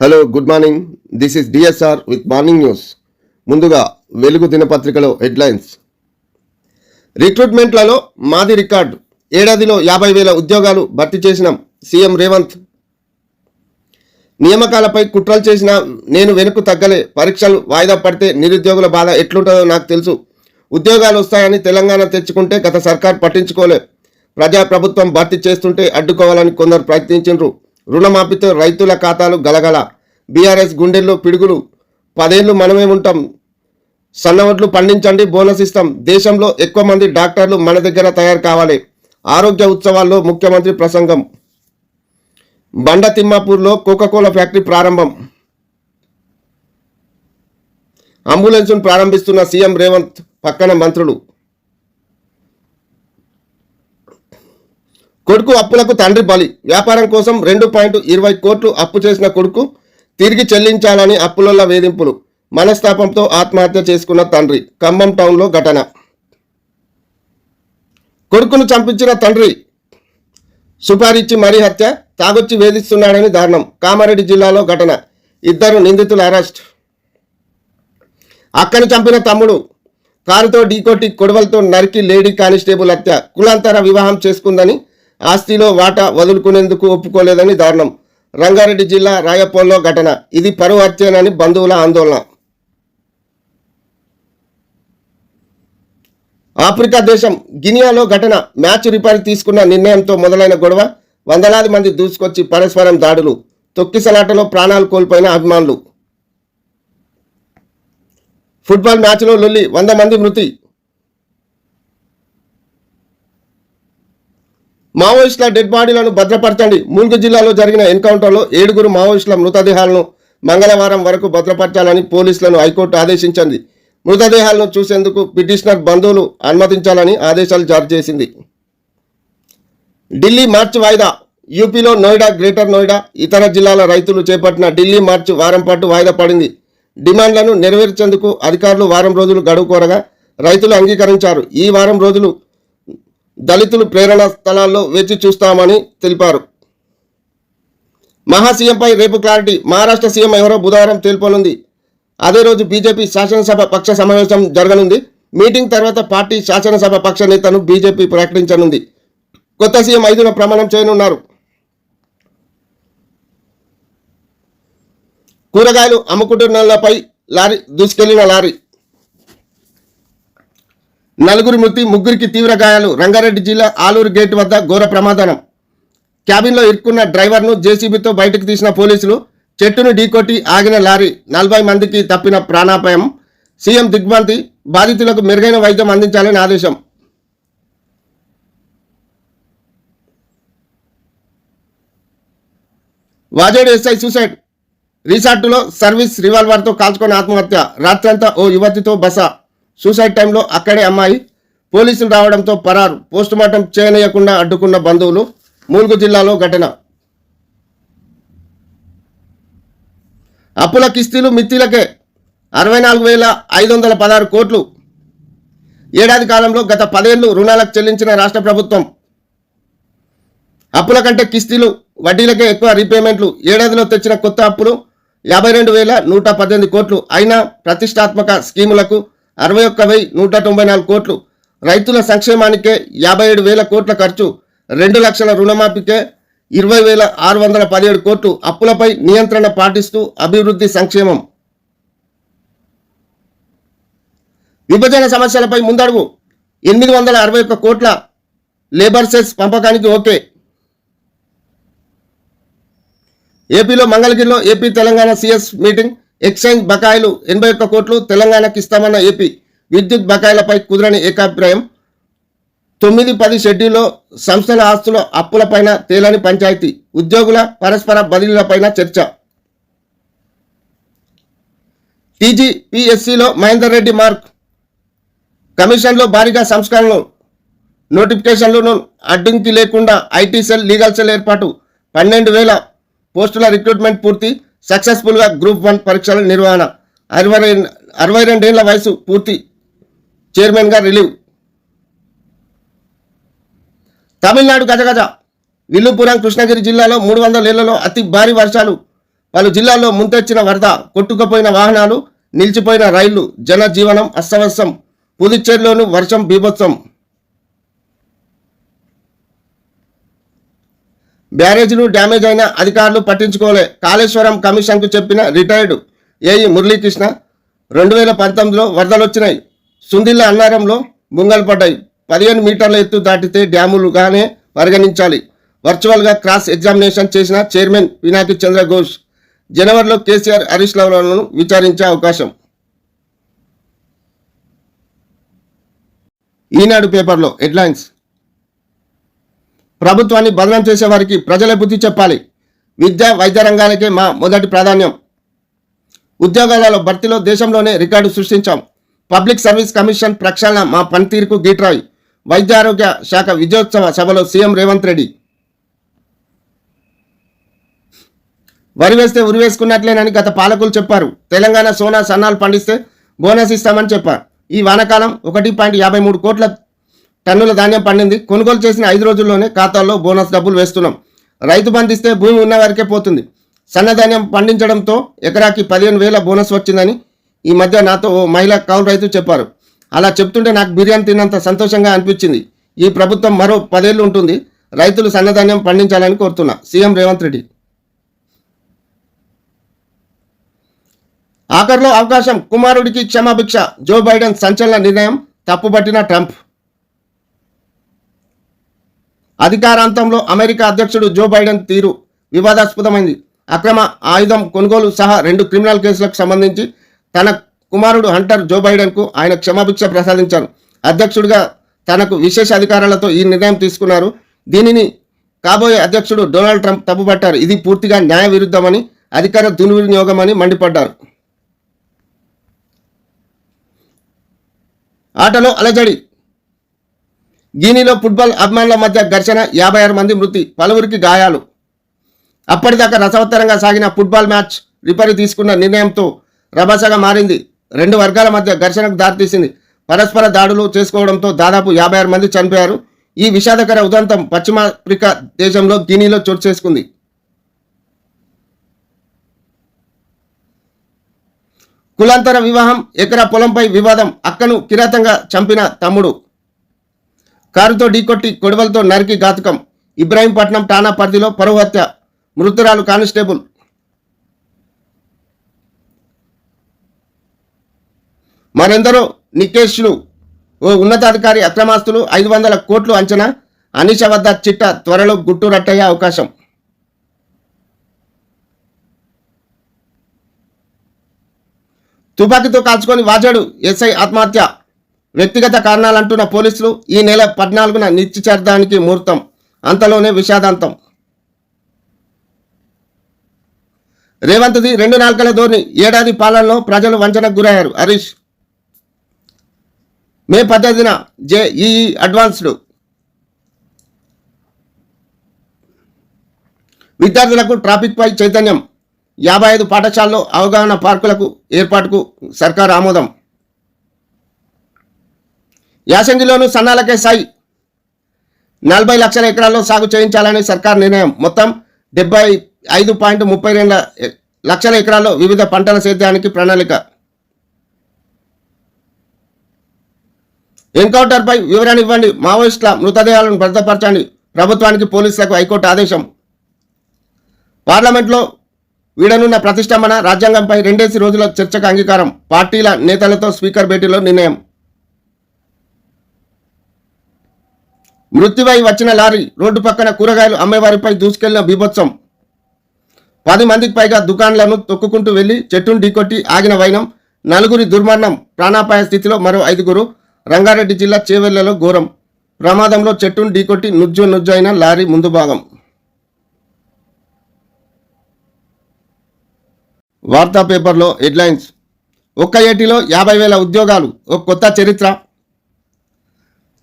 Hello good morning this is DSR with morning news ముందుగా వెలుగు దినపత్రికలో headlines. రిక్రూట్మెంట్లలో మాది record. ఏడాదిలో యాభై వేల ఉద్యోగాలు భర్తీ చేసిన సీఎం రేవంత్. నియామకాలపై కుట్రలు చేసిన నేను వెనుక తగ్గలే పరీక్షలు వాయిదా పడితే నిరుద్యోగుల బాధ ఎట్లుంటుందో నాకు తెలుసు. ఉద్యోగాలు వస్తాయని తెలంగాణ తెచ్చుకుంటే గత సర్కార్ పట్టించుకోలే. ప్రజాప్రభుత్వం భర్తీ చేస్తుంటే అడ్డుకోవాలని కొందరు ప్రయత్నించారు రుణమాఫీతో రైతుల ఖాతాలు గలగల. బీఆర్ఎస్ గుండెల్లో పిడుగులు. పదేళ్ళు మనమే ఉంటాం సన్నవడ్లు పండించండి బోనస్ ఇస్తాం. దేశంలో ఎక్కువ మంది డాక్టర్లు మన దగ్గర తయారు కావాలి. ఆరోగ్య ఉత్సవాల్లో ముఖ్యమంత్రి ప్రసంగం. బండ తిమ్మాపూర్లో కోకాకోలా ఫ్యాక్టరీ ప్రారంభం. అంబులెన్స్ను ప్రారంభిస్తున్న సీఎం రేవంత్ పక్కన మంత్రులు. కొడుకు అప్పులకు తండ్రి బలి. వ్యాపారం కోసం రెండు పాయింట్ ఇరవై కోట్లు అప్పు చేసిన కొడుకు తిరిగి చెల్లించాలని అప్పులల్ల వేధింపులు. మనస్తాపంతో ఆత్మహత్య చేసుకున్న తండ్రి. ఖమ్మం టౌన్లో ఘటన. కొడుకును చంపించిన తండ్రి. సుపారిచ్చి మరీ హత్య. తాగొచ్చి వేధిస్తున్నాడని దారుణం. కామారెడ్డి జిల్లాలో ఘటన. ఇద్దరు నిందితులు అరెస్ట్. అక్కను చంపిన తమ్ముడు. కారుతో ఢీకొట్టి కొడవలతో నరికి లేడీ కానిస్టేబుల్ హత్య. కులాంతర వివాహం చేసుకుందని ఆస్తిలో వాటా వదులుకునేందుకు ఒప్పుకోలేదని దారుణం. రంగారెడ్డి జిల్లా రాయపోల్లో ఘటన. ఇది పరువు హత్యనని బంధువుల ఆందోళన. ఆఫ్రికా దేశం. గినియాలో ఘటన. మ్యాచ్ రిపేర్ తీసుకున్న నిర్ణయంతో మొదలైన గొడవ. వందలాది మంది దూసుకొచ్చి పరస్పరం దాడులు. తొక్కిసలాటలో ప్రాణాలు కోల్పోయిన అభిమానులు. ఫుట్బాల్ మ్యాచ్లో లొల్లి వంద మంది మృతి. మావోయిస్టుల డెడ్ బాడీలను భద్రపరచండి. ములుగు జిల్లాలో జరిగిన ఎన్కౌంటర్లో ఏడుగురు మావోయిస్టుల మృతదేహాలను మంగళవారం వరకు భద్రపరచాలని పోలీసులను హైకోర్టు ఆదేశించింది. మృతదేహాలను చూసేందుకు పిటిషనర్ బంధువులు అనుమతించాలని ఆదేశాలు జారీ చేసింది. ఢిల్లీ మార్చి వాయిదా. యూపీలో నోయిడా గ్రేటర్ నోయిడా ఇతర జిల్లాల రైతులు చేపట్టిన ఢిల్లీ మార్చి వారం పాటు వాయిదా పడింది. డిమాండ్లను నెరవేర్చేందుకు అధికారులు వారం రోజులు గడువు కోరగా రైతులు అంగీకరించారు. ఈ వారం రోజులు దళితులు ప్రేరణ స్థలాల్లో వేచి చూస్తామని తెలిపారు. మహా సీఎంపై రేపు క్లారిటీ. మహారాష్ట్ర సీఎం ఎవరో బుధవారం తెలుపనుంది. అదే రోజు బీజేపీ శాసనసభ పక్ష సమావేశం జరగనుంది. మీటింగ్ తర్వాత పార్టీ శాసనసభ పక్ష నేతను బీజేపీ ప్రకటించనుంది. కొత్త సీఎం ఐదున ప్రమాణం చేయనున్నారు. కూరగాయలు అమ్ముకుంటున్నలపై లారీ దూసుకెళ్ళిన లారీ నలుగురు మృతి ముగ్గురికి తీవ్ర గాయాలు. రంగారెడ్డి జిల్లా ఆలూరు గేట్ వద్ద ఘోర ప్రమాదం క్యాబిన్లో ఇరుక్కున్న డ్రైవర్ను జేసీబీతో బయటకు తీసిన పోలీసులు చెట్టును ఢీకొట్టి ఆగిన లారీ నలభై మందికి తప్పిన ప్రాణాపాయం. సీఎం దిగ్బంతి బాధితులకు మెరుగైన వైద్యం అందించాలని ఆదేశం. Vajedu SI suicide. రిసార్టులో సర్వీస్ రివాల్వర్తో కాల్చుకొని ఆత్మహత్య. రాత్రంతా ఓ యువతితో బస. సూసైడ్ టైంలో అక్కడే అమ్మాయి పోలీసులు రావడంతో పరారు. పోస్టుమార్టం చేయనీయకుండా అడ్డుకున్న బంధువులు ములుగు జిల్లాలో ఘటన. అప్పుల కిస్తీలు మిత్తిలకే అరవై నాలుగు వేల ఐదు వందల పదహారు కోట్లు. ఏడాది కాలంలో గత పదేళ్ళు రుణాలకు చెల్లించిన రాష్ట్ర ప్రభుత్వం. అప్పుల కంటే కిస్తీలు వడ్డీలకే ఎక్కువ రీపేమెంట్లు. ఏడాదిలో తెచ్చిన కొత్త అప్పులు యాభై రెండు వేల నూట పద్దెనిమిది కోట్లు. అయినా ప్రతిష్టాత్మక స్కీములకు అరవై ఒక్క వెయ్యి నూట తొంభై నాలుగు కోట్లు. రైతుల సంక్షేమానికే యాభై ఏడు వేల కోట్ల ఖర్చు. రెండు లక్షల రుణమాఫీకే ఇరవై వేల ఆరు వందల పదిహేడు కోట్లు అప్పులపై నియంత్రణ పాటిస్తూ అభివృద్ధి సంక్షేమం. విభజన సమస్యలపై ముందడుగు. ఎనిమిది వందల అరవై ఒక్క కోట్ల లేబర్ సెస్ పంపకానికి ఓకే. ఏపీలో మంగళగిరిలో AP Telangana CS meeting. Exchange బకాయిలు ఎనభై ఒక్క కోట్లు తెలంగాణకు ఇస్తామన్న ఏపీ విద్యుత్ బకాయిలపై కుదరని ఏకాభిప్రాయం. తొమ్మిది పది షెడ్యూల్లో సంస్థల ఆస్తుల అప్పులపైన తేలని పంచాయతీ ఉద్యోగుల పరస్పర బదిలీలపైన చర్చ. టీజీపీఎస్సీలో మహేందర్ రెడ్డి మార్క్. కమిషన్లో భారీగా సంస్కరణలు నోటిఫికేషన్లను అడ్డంకి లేకుండా ఐటీ సెల్ లీగల్ సెల్ ఏర్పాటు పన్నెండు వేల పోస్టుల రిక్రూట్మెంట్ పూర్తి సక్సెస్ఫుల్గా గ్రూప్ వన్ పరీక్షల నిర్వహణ. అరవై రెండు అరవై రెండేళ్ళ వయసు పూర్తి చైర్మన్గా రిలీవ్ తమిళనాడు గజగజ విల్లుపురం కృష్ణగిరి జిల్లాలో మూడు వందల ఏళ్ళలో అతి భారీ వర్షాలు. పలు జిల్లాల్లో ముంతెచ్చిన వరద కొట్టుకుపోయిన వాహనాలు నిలిచిపోయిన రైళ్ళు జనజీవనం అస్తవ్యస్తం. పుదుచ్చేరిలోను వర్షం బీభత్సం. బ్యారేజీలు డ్యామేజ్ అయిన అధికారులు పట్టించుకోలే. కాళేశ్వరం కమిషన్కు చెప్పిన రిటైర్డ్ ఏఈ మురళీకృష్ణ రెండు వేల పంతొమ్మిదిలో వరదలు వచ్చినాయి సుందిల్ల అన్నారంలో ముంగలు పడ్డాయి. పదిహేను మీటర్ల ఎత్తు దాటితే డ్యాములుగానే పరిగణించాలి. వర్చువల్గా క్రాస్ ఎగ్జామినేషన్ చేసిన చైర్మన్ పినాకి చంద్ర ఘోష్ జనవరిలో కేసీఆర్ హరీష్ రావులను విచారించే అవకాశం. ఈనాడు పేపర్లో హెడ్లైన్స్ ప్రభుత్వాన్ని బదనం చేసే వారికి ప్రజలే బుద్ధి చెప్పాలి. విద్య వైద్య రంగాలకే మా మొదటి ప్రాధాన్యం. ఉద్యోగాలలో భర్తీలో దేశంలోనే రికార్డు సృష్టించాం. పబ్లిక్ సర్వీస్ కమిషన్ ప్రక్షాళన మా పనితీరుకు గీట్రాయి. వైద్య ఆరోగ్య శాఖ విజయోత్సవ సభలో సీఎం రేవంత్ రెడ్డి. వరి వేస్తే ఉరి వేసుకున్నట్లేనని గత పాలకులు చెప్పారు. తెలంగాణ సోనా సన్నాలు పండిస్తే బోనస్ ఇస్తామని చెప్పారు. ఈ వానాకాలం ఒకటి పాయింట్ యాభై మూడు కోట్ల టన్నుల ధాన్యం పండింది. కొనుగోలు చేసిన ఐదు రోజుల్లోనే ఖాతాల్లో బోనస్ డబ్బులు వేస్తున్నాం. రైతు బంధిస్తే భూమి ఉన్న వరకే పోతుంది. సన్నధాన్యం పండించడంతో ఎకరాకి పదిహేను వేల బోనస్ వచ్చిందని ఈ మధ్య నాతో ఓ మహిళా కౌలు రైతు చెప్పారు. అలా చెప్తుంటే నాకు బిర్యానీ తిన్నంత సంతోషంగా అనిపించింది. ఈ ప్రభుత్వం మరో పదేళ్ళు ఉంటుంది. రైతులు సన్నధాన్యం పండించాలని కోరుతున్నా. సీఎం రేవంత్ రెడ్డి. ఆఖరిలో అవకాశం. కుమారుడికి క్షమాభిక్ష. జో బైడెన్ సంచలన నిర్ణయం. తప్పుపట్టిన ట్రంప్. అధికారాంతంలో అమెరికా అధ్యక్షుడు జో బైడెన్ తీరు వివాదాస్పదమైంది. అక్రమ ఆయుధం కొనుగోలు సహా రెండు క్రిమినల్ కేసులకు సంబంధించి తన కుమారుడు హంటర్ జో బైడెన్కు ఆయన క్షమాభిక్ష ప్రసాదించారు. అధ్యక్షుడిగా తనకు విశేష అధికారాలతో ఈ నిర్ణయం తీసుకున్నారు. దీనిని కాబోయే అధ్యక్షుడు డొనాల్డ్ ట్రంప్ తప్పుపట్టారు. ఇది పూర్తిగా న్యాయ విరుద్ధమని అధికార దుర్వినియోగమని మండిపడ్డారు. ఆటలో అలజడి గినీలో ఫుట్బాల్ అభిమానుల మధ్య ఘర్షణ యాభై ఆరు మంది మృతి పలువురికి గాయాలు. అప్పటిదాకా రసవత్తరంగా సాగిన ఫుట్బాల్ మ్యాచ్ రిపరి తీసుకున్న నిర్ణయంతో రభసగా మారింది. రెండు వర్గాల మధ్య ఘర్షణకు దారితీసింది. పరస్పర దాడులు చేసుకోవడంతో దాదాపు యాభై ఆరు మంది చనిపోయారు. ఈ విషాదకర ఉదంతం పశ్చిమాఫ్రికా దేశంలో గినీలో చోటు చేసుకుంది. కులాంతర వివాహం ఎకరా పొలంపై వివాదం అక్కను కిరాతంగా చంపిన తమ్ముడు. కారుతో ఢీకొట్టి కొడవలతో నరికి ఘాతకం. ఇబ్రాహీంపట్నం ఠాణా పరిధిలో పరువు హత్య. మృతురాలు కానిస్టేబుల్. మరెందరో నికేష్లు ఓ ఉన్నతాధికారి అక్రమాస్తులు ఐదు వందల కోట్లు అంచనా. అనిష వద్ద చిట్ట త్వరలో గుట్టు రట్టయ్యే అవకాశం. తుపాకీతో కాల్చుకొని వాజాడు ఎస్ఐ ఆత్మహత్య. వ్యక్తిగత కారణాలంటున్న పోలీసులు ఈ నెల పద్నాలుగున నిశ్చితార్థానికి ముహూర్తం. అంతలోనే విషాదాంతం. రేవంత్ది రెండు నాలుకల ధోరణి. ఏడాది పాలనలో ప్రజలు వంచనకు గురయ్యారు. హరీష్. మే పద్ధతిన జేఈ అడ్వాన్స్డ్. విద్యార్థులకు ట్రాఫిక్పై చైతన్యం. యాభై ఐదు పాఠశాలలో అవగాహన పార్కులకు ఏర్పాటుకు సర్కార్ ఆమోదం. యాసంగిలోను సన్నాలకే సాయి. నలభై లక్షల ఎకరాల్లో సాగు చేయించాలని సర్కార్ నిర్ణయం. మొత్తం డెబ్బై ఐదు పాయింట్ ముప్పై రెండు లక్షల ఎకరాల్లో వివిధ పంటల సేద్యానికి ప్రణాళిక. ఎన్కౌంటర్పై వివరణ ఇవ్వండి. మావోయిస్టుల మృతదేహాలను భద్రపరచండి. ప్రభుత్వానికి పోలీసులకు హైకోర్టు ఆదేశం. పార్లమెంట్లో వీడనున్న ప్రతిష్టంభన రాజ్యాంగంపై రెండేసి రోజుల చర్చకు అంగీకారం. పార్టీల నేతలతో స్పీకర్ భేటీలో నిర్ణయం. మృత్యువై వచ్చిన లారీ రోడ్డు పక్కన కూరగాయలు అమ్మేవారిపై దూసుకెళ్ళిన బీభత్సం. పది మందికి పైగా దుకాణాలను తొక్కుకుంటూ వెళ్ళి చెట్టును ఢీకొట్టి ఆగిన వైనం నలుగురి దుర్మరణం ప్రాణాపాయ స్థితిలో మరో ఐదుగురు రంగారెడ్డి జిల్లా చేవెళ్ళలో ఘోరం. ప్రమాదంలో చెట్టును ఢీకొట్టి నుజ్జు నుజ్జు అయిన లారీ ముందు భాగం. వార్తా పేపర్లో హెడ్లైన్స్. ఒక్క ఏటిలో యాభై వేల ఉద్యోగాలు ఒక కొత్త చరిత్ర.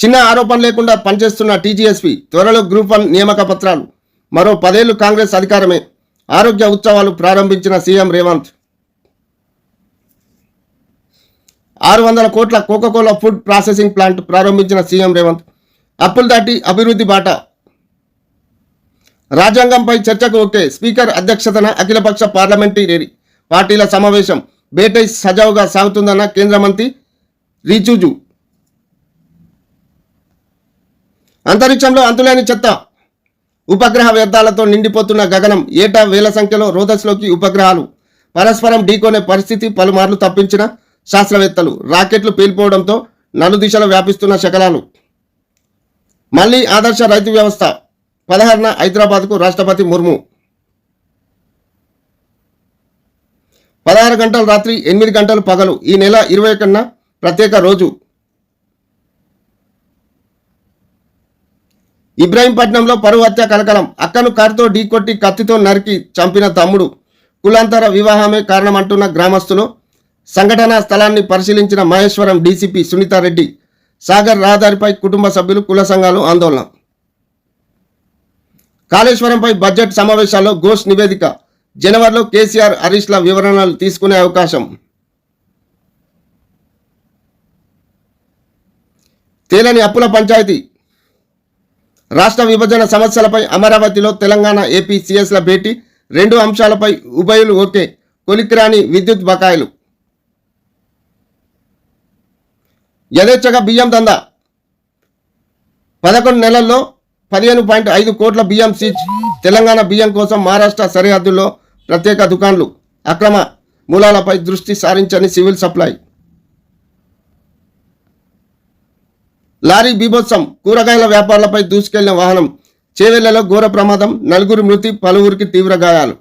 చిన్న ఆరోపణ లేకుండా పనిచేస్తున్న టీజీఎస్పీ త్వరలో గ్రూప్ వన్ నియామక పత్రాలు. మరో పదేళ్ళు కాంగ్రెస్ అధికారమే. ఆరోగ్య ఉత్సవాలు ప్రారంభించిన సీఎం రేవంత్. ఆరు వందల కోట్ల Coca Cola food processing plant ప్రారంభించిన సీఎం రేవంత్. అప్పులు దాటి అభివృద్ధి బాట. రాజ్యాంగంపై చర్చకు ఓకే స్పీకర్ అధ్యక్షతన అఖిలపక్ష పార్లమెంటరీ పార్టీల సమావేశం బేటై సజావుగా సాగుతుందన్న కేంద్ర మంత్రి రిచుజు. అంతరిక్షంలో అంతులేని చెత్త ఉపగ్రహ వ్యర్థాలతో నిండిపోతున్న గగనం ఏటా వేల సంఖ్యలో రోదస్లోకి ఉపగ్రహాలు. పరస్పరం ఢీకొనే పరిస్థితి పలుమార్లు తప్పించిన శాస్త్రవేత్తలు. రాకెట్లు పేలిపోవడంతో నలుదిశలు వ్యాపిస్తున్న శకలాలు. మళ్ళీ ఆదర్శ రైతు వ్యవస్థ. పదహారున హైదరాబాద్కు రాష్ట్రపతి ముర్ము. పదహారు గంటలు రాత్రి ఎనిమిది గంటలు పగలు. ఈ నెల ఇరవై కన్నా ప్రత్యేక రోజు. ఇబ్రాహీంపట్నంలో పరువు హత్య కలకలం. అక్కను కారుతో ఢీకొట్టి కత్తితో నరికి చంపిన తమ్ముడు. కులాంతర వివాహమే కారణమంటున్న గ్రామస్తులు. సంఘటనా స్థలాన్ని పరిశీలించిన మహేశ్వరం డీసీపీ సునీతారెడ్డి సాగర్ రహదారిపై కుటుంబ సభ్యులు కుల సంఘాలు ఆందోళన. కాళేశ్వరంపై బడ్జెట్ సమావేశాల్లో ఘోష్ నివేదిక. జనవరిలో కేసీఆర్ హరీష్ల వివరణలు తీసుకునే అవకాశం. తేలని అప్పుల పంచాయతీ. రాష్ట్ర విభజన సమస్యలపై అమరావతిలో తెలంగాణ ఏపీ సీఎస్ల భేటీ. రెండు అంశాలపై ఉభయులు ఓకే. కొలిక్రాని విద్యుత్ బకాయిలు. యథేచ్ఛగా బియ్యం దందా. పదకొండు నెలల్లో పదిహేను పాయింట్ ఐదు కోట్ల బియ్యం సీజ్ తెలంగాణ బియ్యం కోసం మహారాష్ట్ర సరిహద్దుల్లో ప్రత్యేక దుకాన్లు అక్రమ మూలాలపై దృష్టి సారించని సివిల్ సప్లై. లారీ బీభత్సం కూరగాయల వ్యాపారులపై దూసుకెళ్ళిన వాహనం చేవెళ్ళలో ఘోర ప్రమాదం నలుగురు మృతి పలువురికి తీవ్ర గాయాలు.